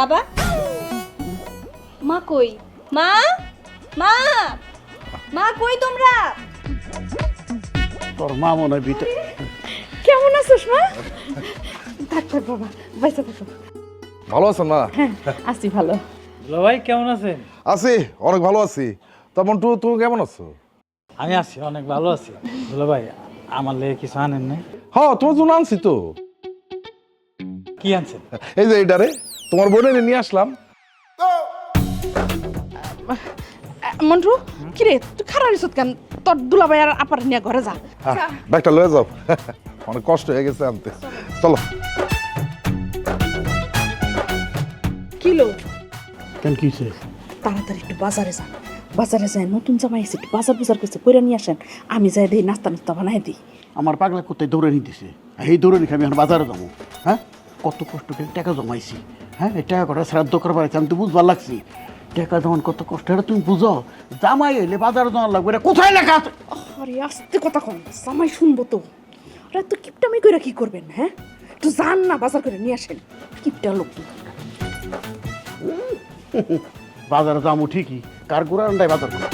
বাবা? মা কই? মা? মা? মা কই তোমরা? তোর মা মনে হয় ভিতরে। কেমন আছিস মা? থাক থাক বাবা বাইসা থাকো ভালো আছেন মা? আছি ভালো। ভাই কেমন আছেন? আছি অনেক ভালো আছি। তা মন্টু তুমি কেমন আছো? আমি আছি অনেক ভালো আছি। দুলা ভাই আমার লেগে কিছু আনেন নাই? হ্যাঁ তোমার জন্য আনছি তো। কি আনছেন? এই যে এইটারে তোমার বোনের নিয়ে আসলাম। মন্টু কি রে তুই খারাপ রিসত কেন? তোর দুলাভাই আর আপার নিয়ে ঘরে যা। হ্যাঁ, ব্যাগটা লয়ে যাও। অনেক কষ্ট হয়ে গেছে আনতে। চলো। কিলো কেন কি হয়েছে? তাড়াতাড়ি একটু বাজারে যা। বাজারে যায় নতুন জামাই এসে একটু বাজার বাজার করছে কইরা নিয়ে আসেন। আমি যাই দিই নাস্তা নাস্তা বানাই দিই। আমার পাগলা কোথায় দৌড়ে নিতেছে। এই দৌড়ে নিয়ে আমি এখন বাজারে যাব। হ্যাঁ? কত কষ্ট করে টাকা জমাইছি হ্যাঁ? এই টাকা কটা শ্রাদ্ধ করবার আছে আমি তো বুঝবার লাগছি। টাকা জমান কত কষ্ট এটা তুমি বুঝো। জামাই এলে বাজারে জমা লাগবে এটা কোথায় লেখা আছে? আরে আস্তে কথা কম জামাই শুনব তো। আরে তো কিপটামি কইরা কি করবেন হ্যাঁ? একটু যান না বাজার করে নিয়ে আসেন। কিপটা লোক। বাজারে যাব ঠিকই কার গোড়া বাজার করো